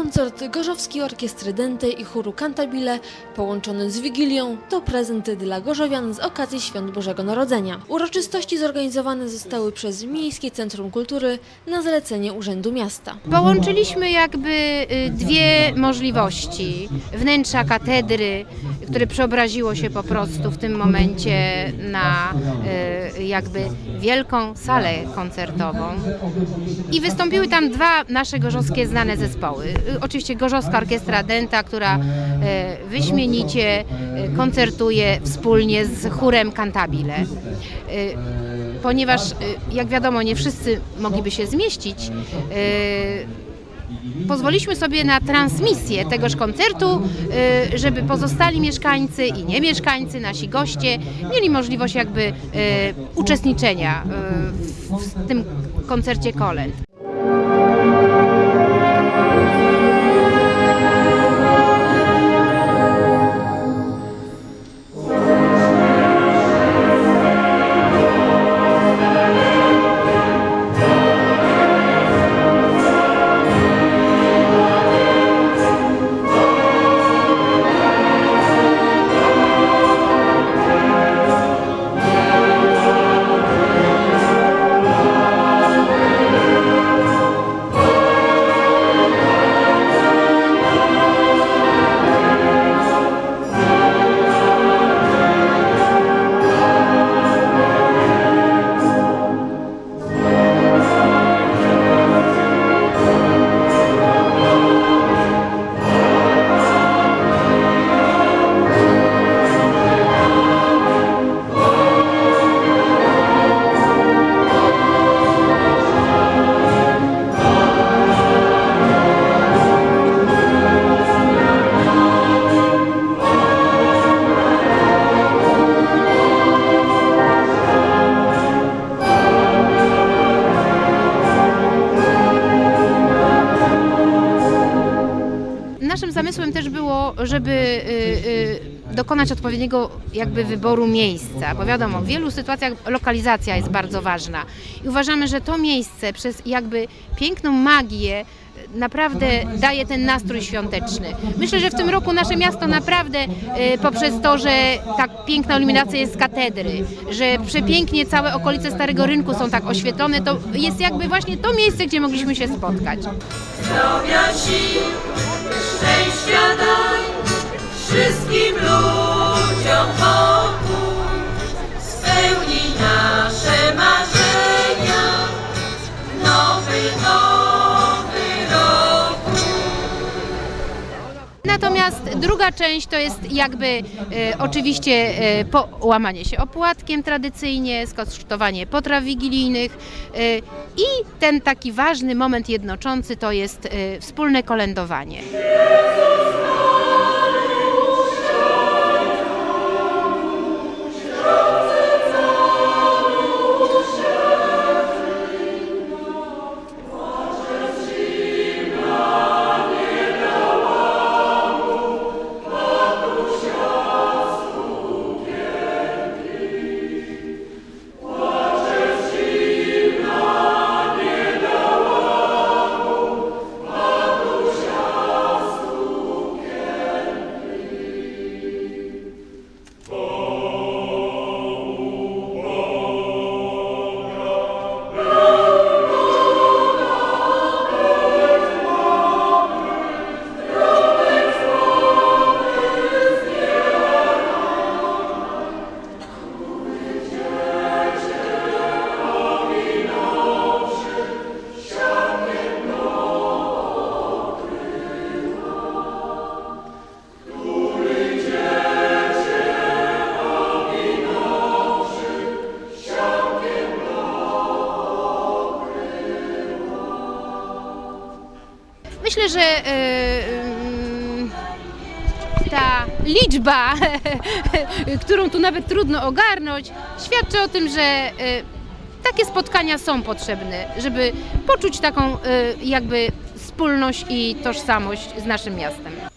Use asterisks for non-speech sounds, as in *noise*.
Koncert Gorzowskiej Orkiestry Dente i chóru Cantabile połączony z Wigilią to prezenty dla gorzowian z okazji Świąt Bożego Narodzenia. Uroczystości zorganizowane zostały przez Miejskie Centrum Kultury na zalecenie Urzędu Miasta. Połączyliśmy jakby y, dwie możliwości. Wnętrza katedry, które przeobraziło się po prostu w tym momencie na y, jakby wielką salę koncertową. I wystąpiły tam dwa nasze gorzowskie znane zespoły. Y, Oczywiście Gorzowska Orkiestra Denta, która y, wyśmienicie y, koncertuje wspólnie z chórem Cantabile. Y, Ponieważ, jak wiadomo, nie wszyscy mogliby się zmieścić, pozwoliliśmy sobie na transmisję tegoż koncertu, żeby pozostali mieszkańcy i nie mieszkańcy, nasi goście mieli możliwość jakby uczestniczenia w tym koncercie kolęd. Naszym zamysłem też było, żeby y, y, dokonać odpowiedniego jakby wyboru miejsca, bo wiadomo, w wielu sytuacjach lokalizacja jest bardzo ważna i uważamy, że to miejsce przez jakby piękną magię y, naprawdę daje ten nastrój świąteczny. Myślę, że w tym roku nasze miasto naprawdę poprzez to, że tak piękna iluminacja jest z katedry, że przepięknie całe okolice Starego Rynku są tak oświetlone, to jest jakby właśnie to miejsce, gdzie mogliśmy się spotkać. zdrowia sił, szczęścia daj wszystkim ludziom Natomiast druga część to jest jakby e, oczywiście e, połamanie się opłatkiem tradycyjnie, skosztowanie potraw wigilijnych e, i ten taki ważny moment jednoczący to jest e, wspólne kolędowanie. Myślę, że e, ta liczba, *laughs* którą tu nawet trudno ogarnąć, świadczy o tym, że e, takie spotkania są potrzebne, żeby poczuć taką e, jakby wspólność i tożsamość z naszym miastem.